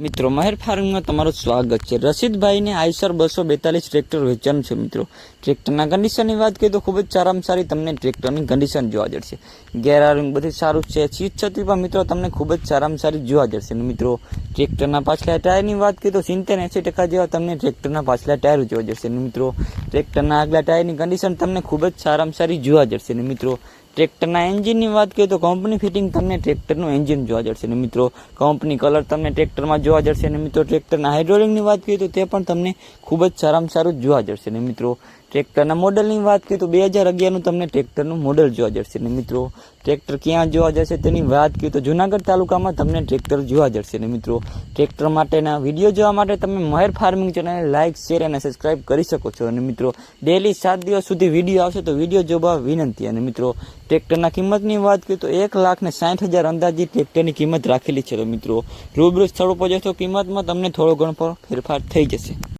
મિત્રો, મહેર ફાર્મિંગમાં તમારું સ્વાગત છે. રશીદભાઈને આઈસર બસો બેતાલીસ ટ્રેક્ટર વેચાણ છે, મિત્રો. ટ્રેક્ટરના કન્ડિશનની વાત કરીએ તો ખૂબ જ સારામાં સારી તમને ટ્રેક્ટરની કન્ડિશન જોવા જશે ગેરારિંગ બધું સારું છે. સીટ છતી પણ, મિત્રો, તમને ખૂબ જ સારામાં સારી જોવા જશે મિત્રો, ટ્રેક્ટરના પાછલા ટાયરની વાત કરીએ તો સિત્તેર એંસી ટકા જેવા તમને ટ્રેક્ટરના પાછલા ટાયર જોવા જશે મિત્રો, ટ્રેક્ટરના આગલા ટાયરની કન્ડિશન તમને ખૂબ જ સારામાં સારી જોવા જશે મિત્રો ટ્રેક્ટરના એન્જિનની વાત કરીએ તો કંપની ફિટિંગ તમને ટ્રેક્ટરનું એન્જિન જોવા જશે અને મિત્રો કંપની કલર તમને ટ્રેક્ટરમાં જોવા જશે અને મિત્રો, ટ્રેક્ટરના હાઇડ્રોલિકની વાત કરીએ તો તે પણ તમને ખૂબ જ સારામાં સારું જોવા જશે અને મિત્રો ટ્રેક્ટરના મોડલની વાત કરીએ તો બે હજાર અગિયારનું તમને ટ્રેક્ટરનું મોડલ જોવા જશે ને મિત્રો, ટ્રેક્ટર ક્યાં જોવા જશે તેની વાત કરીએ તો જુનાગઢ તાલુકામાં તમને ટ્રેક્ટર જોવા જશે અને મિત્રો, ટ્રેક્ટર માટેના વીડિયો જોવા માટે તમે મહેર ફાર્મિંગ ચેનલને લાઇક શેર અને સબસ્ક્રાઇબ કરી શકો છો. અને મિત્રો, ડેલી સાત દિવસ સુધી વીડિયો આવશે તો વીડિયો જોવા વિનંતી. અને મિત્રો, ટ્રેક્ટરના કિંમતની વાત કરીએ તો એક લાખ ને સાઠ હજાર અંદાજે ટ્રેક્ટરની કિંમત રાખેલી છે. તો મિત્રો, રૂબરૂ સ્થળ ઉપર જશો, કિંમતમાં તમને થોડો ઘણો ફેરફાર થઈ જશે.